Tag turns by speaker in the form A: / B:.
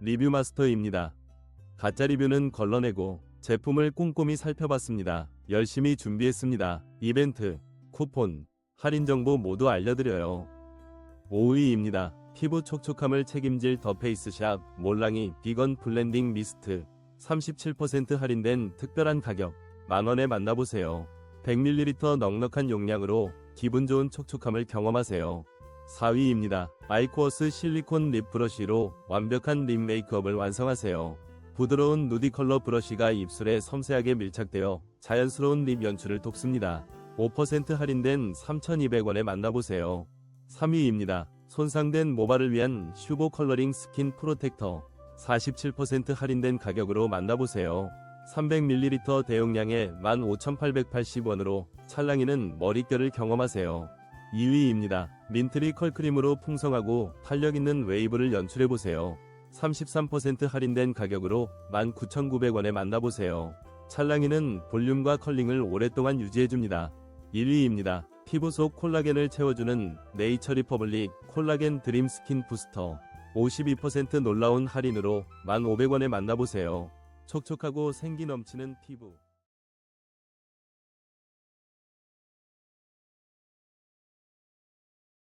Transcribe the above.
A: 리뷰 마스터입니다. 가짜 리뷰는 걸러내고 제품을 꼼꼼히 살펴봤습니다. 열심히 준비했습니다. 이벤트, 쿠폰, 할인 정보 모두 알려드려요. 5위입니다. 피부 촉촉함을 책임질 더 페이스샵 몰랑이 비건 블렌딩 미스트 37% 할인된 특별한 가격 만원에 만나보세요. 100ml 넉넉한 용량으로 기분 좋은 촉촉함을 경험하세요. 4위입니다. 아이코어스 실리콘 립 브러쉬로 완벽한 립 메이크업을 완성하세요. 부드러운 누디 컬러 브러쉬가 입술에 섬세하게 밀착되어 자연스러운 립 연출을 돕습니다. 5% 할인된 3,200원에 만나보세요. 3위입니다. 손상된 모발을 위한 슈보 컬러링 스킨 프로텍터 47% 할인된 가격으로 만나보세요. 300ml 대용량에 15,880원으로 찰랑이는 머릿결을 경험하세요. 2위입니다. 민트리 컬크림으로 풍성하고 탄력 있는 웨이브를 연출해보세요. 33% 할인된 가격으로 19,900원에 만나보세요. 찰랑이는 볼륨과 컬링을 오랫동안 유지해줍니다. 1위입니다. 피부 속 콜라겐을 채워주는 네이처 리퍼블릭 콜라겐 드림 스킨 부스터 52% 놀라운 할인으로 1,500원에 만나보세요. 촉촉하고 생기 넘치는 피부